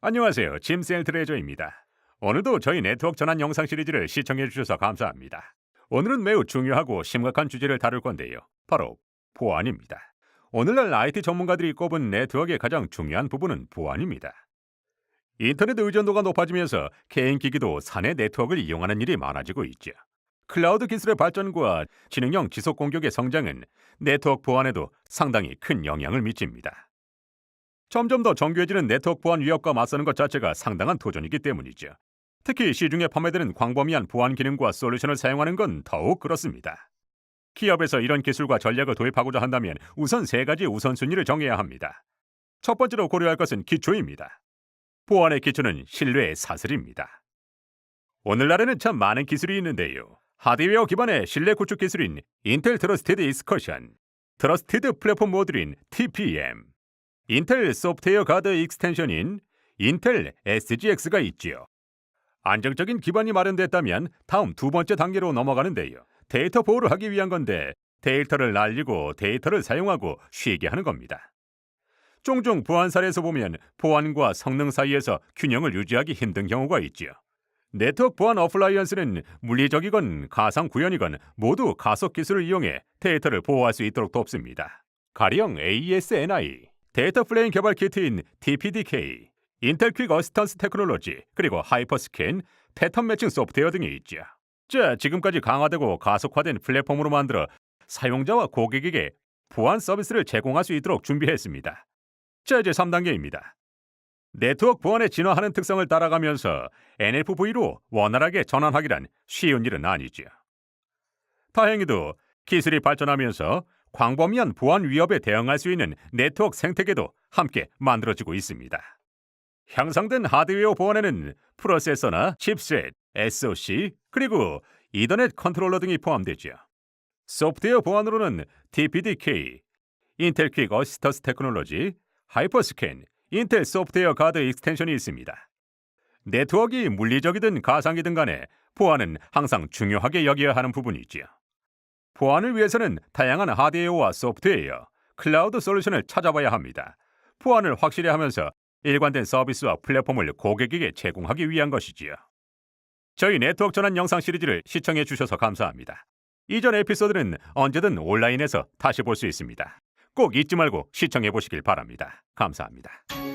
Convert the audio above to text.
안녕하세요. 짐셀 트레저입니다. 오늘도 저희 네트워크 전환 영상 시리즈를 시청해 주셔서 감사합니다. 오늘은 매우 중요하고 심각한 주제를 다룰 건데요. 바로 보안입니다. 오늘날 IT 전문가들이 꼽은 네트워크의 가장 중요한 부분은 보안입니다. 인터넷 의존도가 높아지면서 개인 기기도 사내 네트워크를 이용하는 일이 많아지고 있죠. 클라우드 기술의 발전과 지능형 지속 공격의 성장은 네트워크 보안에도 상당히 큰 영향을 미칩니다. 점점 더 정교해지는 네트워크 보안 위협과 맞서는 것 자체가 상당한 도전이기 때문이죠. 특히 시중에 판매되는 광범위한 보안 기능과 솔루션을 사용하는 건 더욱 그렇습니다. 기업에서 이런 기술과 전략을 도입하고자 한다면 우선 세 가지 우선순위를 정해야 합니다. 첫 번째로 고려할 것은 기초입니다. 보안의 기초는 신뢰의 사슬입니다. 오늘날에는 참 많은 기술이 있는데요. 하드웨어 기반의 신뢰 구축 기술인 인텔 트러스티드 익스커션, 트러스티드 플랫폼 모듈인 TPM, 인텔 소프트웨어 가드 익스텐션인 인텔 SGX가 있지요. 안정적인 기반이 마련됐다면 다음 두 번째 단계로 넘어가는데요. 데이터 보호를 하기 위한 건데 데이터를 날리고 데이터를 사용하고 쉬게 하는 겁니다. 종종 보안 사례에서 보면 보안과 성능 사이에서 균형을 유지하기 힘든 경우가 있지요. 네트워크 보안 어플라이언스는 물리적이건 가상 구현이건 모두 가속 기술을 이용해 데이터를 보호할 수 있도록 돕습니다. 가령 AES-NI, 데이터 플레인 개발 키트인 TPDK, 인텔 퀵 어시스턴스 테크놀로지, 그리고 하이퍼스캔, 패턴 매칭 소프트웨어 등이 있죠. 자, 지금까지 강화되고 가속화된 플랫폼으로 만들어 사용자와 고객에게 보안 서비스를 제공할 수 있도록 준비했습니다. 자, 이제 3단계입니다. 네트워크 보안에 진화하는 특성을 따라가면서 NFV로 원활하게 전환하기란 쉬운 일은 아니지요. 다행히도 기술이 발전하면서 광범위한 보안 위협에 대응할 수 있는 네트워크 생태계도 함께 만들어지고 있습니다. 향상된 하드웨어 보안에는 프로세서나 칩셋, SoC, 그리고 이더넷 컨트롤러 등이 포함되죠. 소프트웨어 보안으로는 TPDK, 인텔 퀵 어시스턴스 테크놀로지, 하이퍼스캔, 인텔 소프트웨어 가드 익스텐션이 있습니다. 네트워크가 물리적이든 가상이든 간에 보안은 항상 중요하게 여겨야 하는 부분이지요. 보안을 위해서는 다양한 하드웨어와 소프트웨어, 클라우드 솔루션을 찾아봐야 합니다. 보안을 확실히 하면서 일관된 서비스와 플랫폼을 고객에게 제공하기 위한 것이지요. 저희 네트워크 전환 영상 시리즈를 시청해 주셔서 감사합니다. 이전 에피소드는 언제든 온라인에서 다시 볼 수 있습니다. 꼭 잊지 말고 시청해 보시길 바랍니다. 감사합니다.